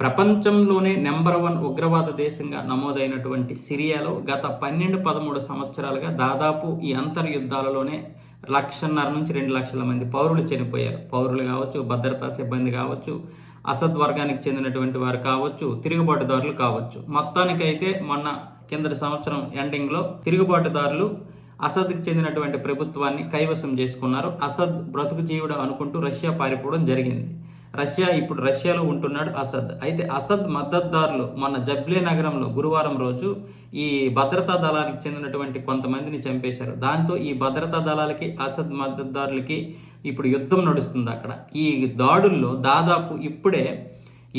ప్రపంచంలోనే number one ఉగ్రవాద దేశంగా నమోదైనటువంటి సిరియాలో గత పన్నెండు పదమూడు సంవత్సరాలుగా దాదాపు ఈ అంతర్యుద్ధాలలోనే లక్షన్నర నుంచి రెండు లక్షల మంది పౌరులు చనిపోయారు. పౌరులు కావచ్చు భద్రతా సిబ్బంది కావచ్చు అసద్ వర్గానికి చెందినటువంటి వారు కావచ్చు తిరుగుబాటుదారులు కావచ్చు. మొత్తానికైతే మొన్న కిందటి సంవత్సరం ఎండింగ్లో తిరుగుబాటుదారులు అసద్కి చెందినటువంటి ప్రభుత్వాన్ని కైవసం చేసుకున్నారు. అసద్ బ్రతుకు జీవుడు అనుకుంటూ రష్యా పారిపోవడం జరిగింది. రష్యా ఇప్పుడు రష్యాలో ఉంటున్నాడు అసద్. అయితే అసద్ మద్దతుదారులు మొన్న జబ్లే నగరంలో గురువారం రోజు ఈ భద్రతా దళానికి చెందినటువంటి కొంతమందిని చంపేశారు. దాంతో ఈ భద్రతా దళాలకి అసద్ మద్దతుదారులకి ఇప్పుడు యుద్ధం నడుస్తుంది అక్కడ. ఈ దాడుల్లో దాదాపు ఇప్పుడే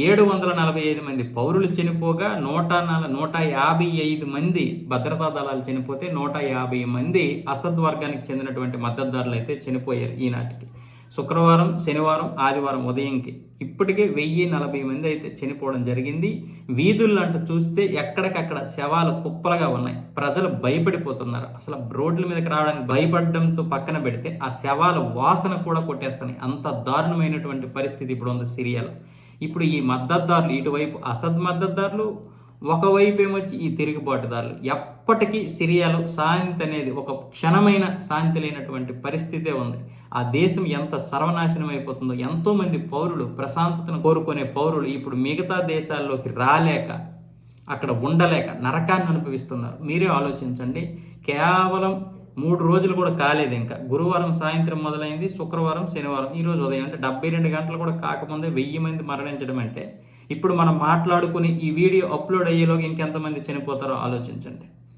ఏడు వందల నలభై ఐదు మంది పౌరులు చనిపోగా నూట నల నూట యాభై ఐదు మంది భద్రతా దళాలు చనిపోతే నూట యాభై మంది అసద్ వర్గానికి చెందినటువంటి మద్దతుదారులు అయితే చనిపోయారు ఈనాటికి శుక్రవారం శనివారం ఆదివారం ఉదయంకి. ఇప్పటికే వెయ్యి నలభై మంది అయితే చనిపోవడం జరిగింది. వీధుల్లో చూస్తే ఎక్కడికక్కడ శవాలు కుప్పలుగా ఉన్నాయి. ప్రజలు భయపడిపోతున్నారు. అసలు రోడ్ల మీదకి రావడానికి భయపడడంతో పక్కన పెడితే ఆ శవాల వాసన కూడా కొట్టేస్తున్నాయి. అంత దారుణమైనటువంటి పరిస్థితి ఇప్పుడు ఉంది సిరియాలో. ఇప్పుడు ఈ మద్దతుదారులు ఇటువైపు అసద్ మద్దతుదారులు ఒకవైపు ఏమొచ్చి ఈ తిరుగుబాటుదారులు? ఎప్పటికీ సిరియాలో శాంతి అనేది ఒక క్షణమైన శాంతి లేనటువంటి పరిస్థితే ఉంది. ఆ దేశం ఎంత సర్వనాశనం అయిపోతుందో ఎంతోమంది పౌరులు ప్రశాంతతను కోరుకునే పౌరులు ఇప్పుడు మిగతా దేశాల్లోకి రాలేక అక్కడ ఉండలేక నరకాన్ని అనుభవిస్తున్నారు. మీరే ఆలోచించండి. కేవలం మూడు రోజులు కూడా కాలేదు ఇంకా. గురువారం సాయంత్రం మొదలైంది శుక్రవారం శనివారం. ఈరోజు ఉదయం అంటే డెబ్బై రెండు గంటలు కూడా కాకముందే వెయ్యి మంది మరణించడం అంటే ఇప్పుడు మనం మాట్లాడుకుని ఈ వీడియో అప్లోడ్ అయ్యేలోగా ఇంకెంతమంది చనిపోతారో ఆలోచించండి.